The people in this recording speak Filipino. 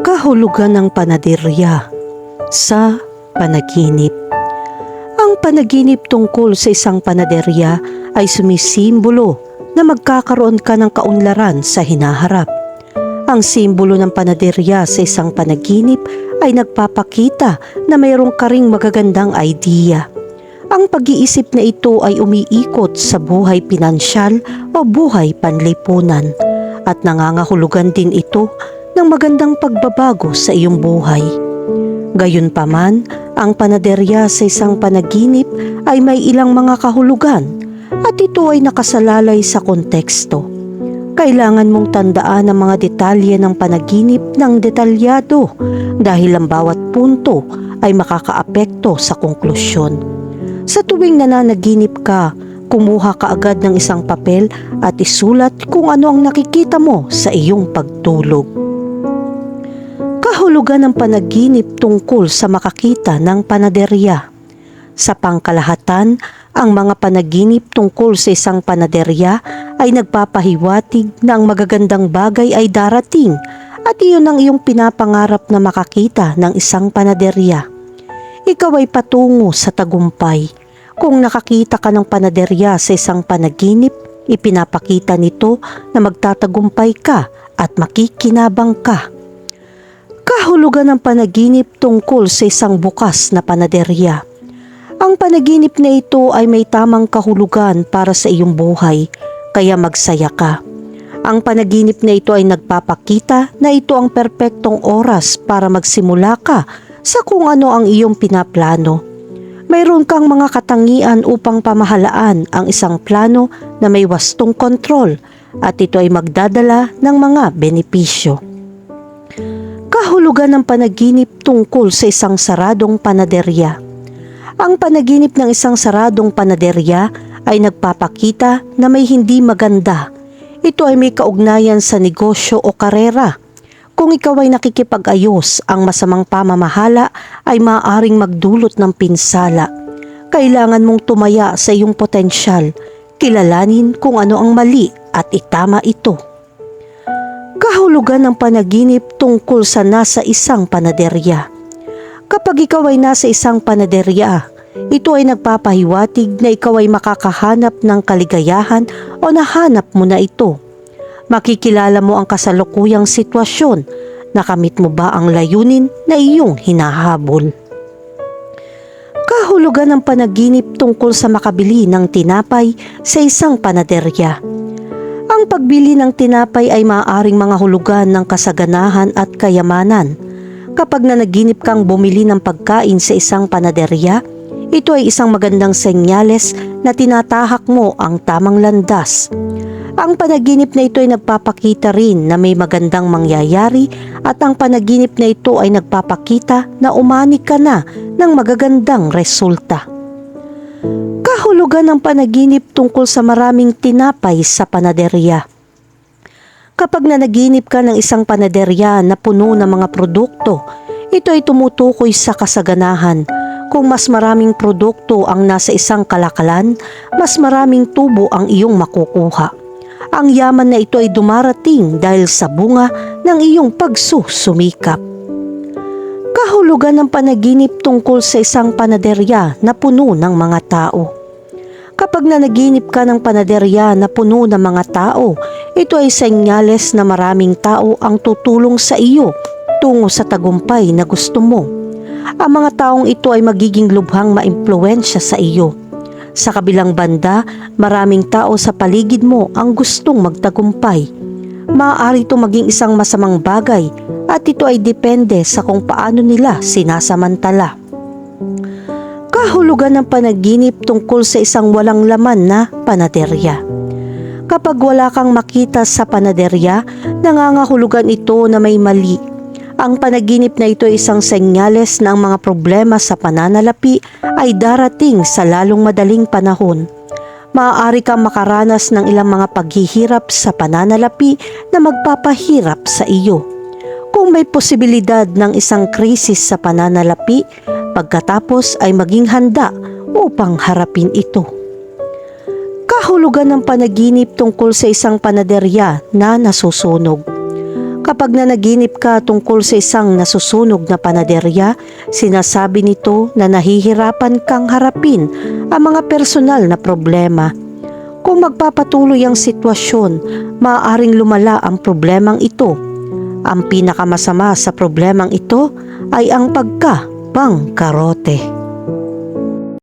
Kahulugan ng panaderya sa panaginip. Ang panaginip tungkol sa isang panaderya ay sumisimbolo na magkakaroon ka ng kaunlaran sa hinaharap. Ang simbolo ng panaderya sa isang panaginip ay nagpapakita na mayroong ka magagandang idea. Ang pag-iisip na ito ay umiikot sa buhay pinansyal o buhay panlipunan at nangangahulugan din ito ng magandang pagbabago sa iyong buhay. Gayunpaman, ang panaderya sa isang panaginip ay may ilang mga kahulugan at ito ay nakasalalay sa konteksto. Kailangan mong tandaan ang mga detalye ng panaginip ng detalyado dahil ang bawat punto ay makakaapekto sa konklusyon. Sa tuwing nananaginip ka, kumuha ka agad ng isang papel at isulat kung ano ang nakikita mo sa iyong pagtulog. Kahulugan ng panaginip tungkol sa makakita ng panaderya. Sa pangkalahatan, ang mga panaginip tungkol sa isang panaderya ay nagpapahiwatig na ang magagandang bagay ay darating at iyon ang iyong pinapangarap na makakita ng isang panaderya. Ikaw ay patungo sa tagumpay. Kung nakakita ka ng panaderya sa isang panaginip, ipinapakita nito na magtatagumpay ka at makikinabang ka. Kahulugan ng panaginip tungkol sa isang bukas na panaderya. Ang panaginip na ito ay may tamang kahulugan para sa iyong buhay, kaya magsaya ka. Ang panaginip na ito ay nagpapakita na ito ang perpektong oras para magsimula ka sa kung ano ang iyong pinaplano. Mayroon kang mga katangian upang pamahalaan ang isang plano na may wastong kontrol at ito ay magdadala ng mga benepisyo. Kahulugan ng panaginip tungkol sa isang saradong panaderya. Ang panaginip ng isang saradong panaderya ay nagpapakita na may hindi maganda. Ito ay may kaugnayan sa negosyo o karera. Kung ikaw ay nakikipag-ayos, ang masamang pamamahala ay maaaring magdulot ng pinsala. Kailangan mong tumaya sa iyong potensyal, kilalanin kung ano ang mali at itama ito. Kahulugan ng panaginip tungkol sa nasa isang panaderya. Kapag ikaw ay nasa isang panaderya, ito ay nagpapahiwatig na ikaw ay makakahanap ng kaligayahan o nahanap mo na ito. Makikilala mo ang kasalukuyang sitwasyon. Nakamit mo ba ang layunin na iyong hinahabol? Kahulugan ng panaginip tungkol sa makabili ng tinapay sa isang panaderya. Ang pagbili ng tinapay ay maaaring mga hulugan ng kasaganahan at kayamanan. Kapag nanaginip kang bumili ng pagkain sa isang panaderya, ito ay isang magandang senyales na tinatahak mo ang tamang landas. Ang panaginip na ito ay nagpapakita rin na may magandang mangyayari at ang panaginip na ito ay nagpapakita na umani ka na ng magagandang resulta. Kahulugan ng panaginip tungkol sa maraming tinapay sa panaderya. Kapag nanaginip ka ng isang panaderya na puno ng mga produkto, ito ay tumutukoy sa kasaganahan. Kung mas maraming produkto ang nasa isang kalakalan, mas maraming tubo ang iyong makukuha. Ang yaman na ito ay dumarating dahil sa bunga ng iyong pagsusumikap. Kahulugan ng panaginip tungkol sa isang panaderya na puno ng mga tao. Kapag nanaginip ka ng panaderya na puno ng mga tao, ito ay senyales na maraming tao ang tutulong sa iyo tungo sa tagumpay na gusto mo. Ang mga taong ito ay magiging lubhang maimpluensya sa iyo. Sa kabilang banda, maraming tao sa paligid mo ang gustong magtagumpay. Maaari ito maging isang masamang bagay at ito ay depende sa kung paano nila sinasamantala. Kahulugan ng panaginip tungkol sa isang walang laman na panaderya. Kapag wala kang makita sa panaderya, nangangahulugan ito na may mali. Ang panaginip na ito ay isang senyales na ang mga problema sa pananalapi ay darating sa lalong madaling panahon. Maaari kang makaranas ng ilang mga paghihirap sa pananalapi na magpapahirap sa iyo. Kung may posibilidad ng isang krisis sa pananalapi, pagkatapos ay maging handa upang harapin ito. Kahulugan ng panaginip tungkol sa isang panaderya na nasusunog. Kapag nanaginip ka tungkol sa isang nasusunog na panaderya, sinasabi nito na nahihirapan kang harapin ang mga personal na problema. Kung magpapatuloy ang sitwasyon, maaaring lumala ang problemang ito. Ang pinakamasama sa problemang ito ay ang pagka-bangkarote.